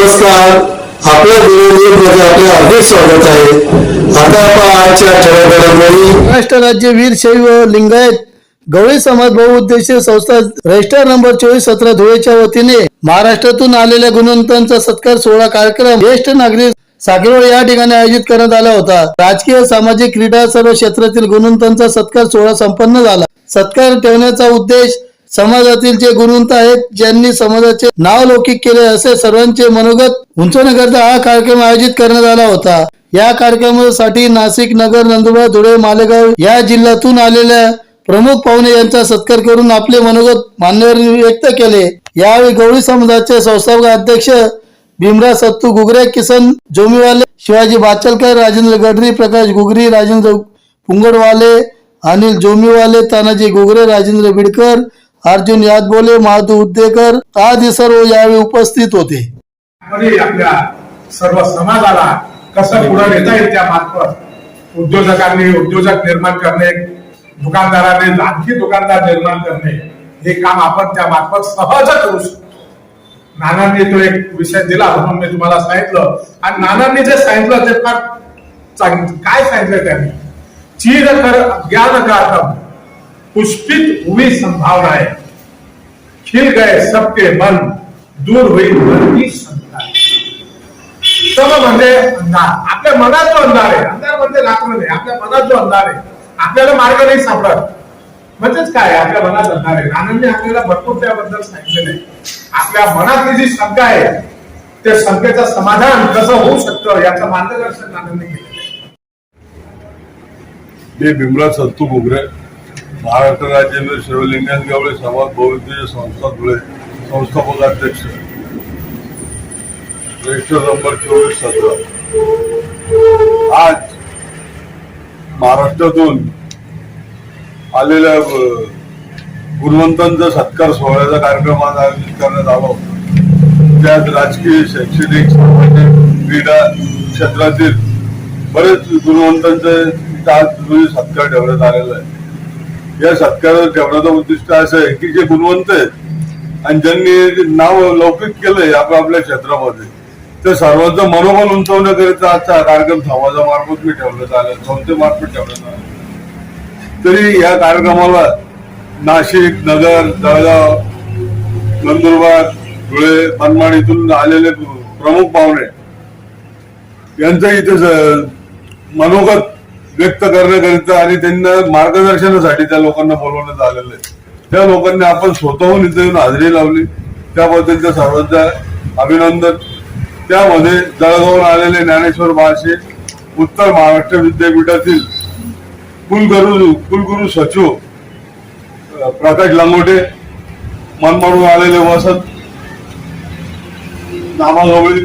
नमस्कार. आपल्या मध्ये आपले हार्दिक स्वागत आहे. आता आजच्या ठळक महाराष्ट्र राज्य वीर शैव लिंगायत गवळी समाज बहुउद्देशीय संस्था रजिस्टर नंबर चोवीस सतरा धुळेच्या वतीने महाराष्ट्रातून आलेल्या गुणवंतांचा सत्कार सोहळा कार्यक्रम ज्येष्ठ नागरिक सागरोळ या ठिकाणी आयोजित करण्यात आला होता. राजकीय सामाजिक क्रीडा सर्व क्षेत्रातील गुणवंतांचा सत्कार सोहळा संपन्न झाला. सत्कार ठेवण्याचा उद्देश समाजातील जे गुणवंत आहेत ज्यांनी समाजाचे नाव लौकिक केले असे सर्वांचे मनोगत उंचवण्याकरता हा कार्यक्रम आयोजित करण्यात आला होता. या कार्यक्रमासाठी नाशिक नगर नंदुरबार धुळे मालेगाव या जिल्ह्यातून आलेल्या प्रमुख पाहुणे यांचा सत्कार करून आपले मनोगत मान्यवर व्यक्त केले. यावेळी गवळी समाजाचे संस्थापक अध्यक्ष भीमराव सत्तू गुगरे किसन जोमीवाले शिवाजी बाचलकर राजेंद्र गडरी प्रकाश गुगरी राजेंद्र पुंगडवाले अनिल जोमीवाले तानाजी गुगरे राजेंद्र बिडकर अर्जुन यादबोले महादू उद्देकर आदी सर्व यावेळी उपस्थित होते. आपल्या सर्व समाजाला कसं पुढे नेता येईल त्या मार्फत उद्योजकांनी उद्योजक निर्माण करणे दुकानदाराने आणखी दुकानदार निर्माण करणे हे काम आपण त्या मार्फत सहज करू शकतो. नानांनी तो एक विषय दिला म्हणून मी तुम्हाला सांगितलं. आणि नानांनी जे सांगितलं ते फार काय सांगितलं त्यांनी? चीर कर ज्ञान कातम पुष्पित हुई संभावनाएं खिल गए सबके मन दूर हुई मन की शंका सम म्हणजे अंधार। आपल्या मनात जो अंधार आहे अंधार म्हणजे रात्र नाही आपल्या मनात जो अंधार आहे आपल्याला मार्ग नाही सापडत म्हणजेच काय आपल्या मनात अंधार आहे नानांनी आपल्याला भरपूर त्याबद्दल सांगितलेलं आहे आपल्या मनातली जी शंका आहे त्या शंकेचं समाधान कसं होऊ शकतं याचं मार्गदर्शन नानांनी केलेलं आहे मी भीमराव सत्तू घुगरे महाराष्ट्र राज्यातील शिवलिंगन गवळे समाज बहुविद्य संस्था धुळे संस्थापक अध्यक्ष. रजिस्टर नंबर चोवीस सतरा. आज महाराष्ट्रातून आलेल्या गुणवंतांचा सत्कार सोहळ्याचा कार्यक्रम आज आयोजित करण्यात आला होता. त्यात राजकीय शैक्षणिक सामाजिक क्रीडा क्षेत्रातील बरेच गुणवंतांचे आज सत्कार ठेवण्यात आलेला आहे. या सत्कारावर ठेवण्याचं उद्दिष्ट असं आहे की जे गुणवंत आहेत. आणि ज्यांनी नाव लौकिक केलंय आपल्या आपल्या क्षेत्रामध्ये तर सर्वांचं मनोबल उंचवण्याकरिता आजचा कार्यक्रम समाजामार्फत मी ठेवण्यात आला संस्थेमार्फत ठेवण्यात आला तरी या कार्यक्रमाला नाशिक नगर जळगाव नंदुरबार धुळे मनमाड इथून आलेले प्रमुख पाहुणे यांचं इथे मनोगत व्यक्त करण्याकरिता आणि त्यांना मार्गदर्शनासाठी त्या लोकांना बोलवण्यात आलेलं आहे. त्या लोकांनी आपण स्वतःहून इथे येऊन हजेरी लावली. त्याबद्दल त्या सर्वांचं अभिनंदन. त्यामध्ये जळगावून आलेले ज्ञानेश्वर महाशे उत्तर महाराष्ट्र विद्यापीठातील कुलगुरू कुलगुरू सचिव प्रकाश लांगोटे मनमाडून आलेले वसंत नामागवळी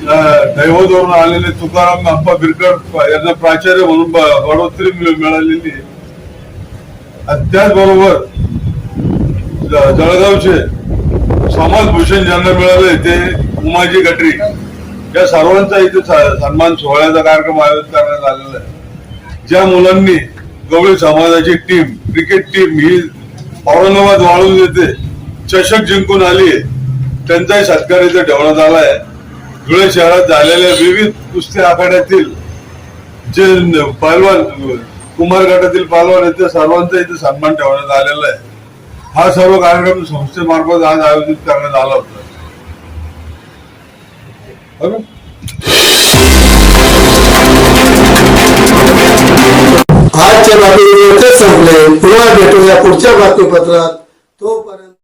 दैवतवरून आलेले तुकाराम अप्पा बिरकर यांना प्राचार्य म्हणून ब- बढोतरी मिळालेली आणि त्याचबरोबर जळगावचे समाजभूषण ज्यांना मिळाले ते उमाजी गटरी. या सर्वांचा इथे सन्मान सोहळ्याचा कार्यक्रम आयोजित करण्यात आलेला आहे. ज्या मुलांनी गवळी समाजाची टीम क्रिकेट टीम ही औरंगाबाद वाळून येते चषक जिंकून आली त्यांचाही सत्कार इथे ठेवण्यात आला आहे. धुळे शहरात झालेल्या विविध कुस्ती आखाड्यातील जे पालवान कुमार गटातील पालवान आहेत त्या सर्वांचा इथे सन्मान ठेवण्यात आलेला आहे. हा सर्व कार्यक्रम संस्थेमार्फत आज आयोजित करण्यात आला होता. आजच्या बातमीचे संपले. पुन्हा भेटूया पुढच्या बातमीपत्रात.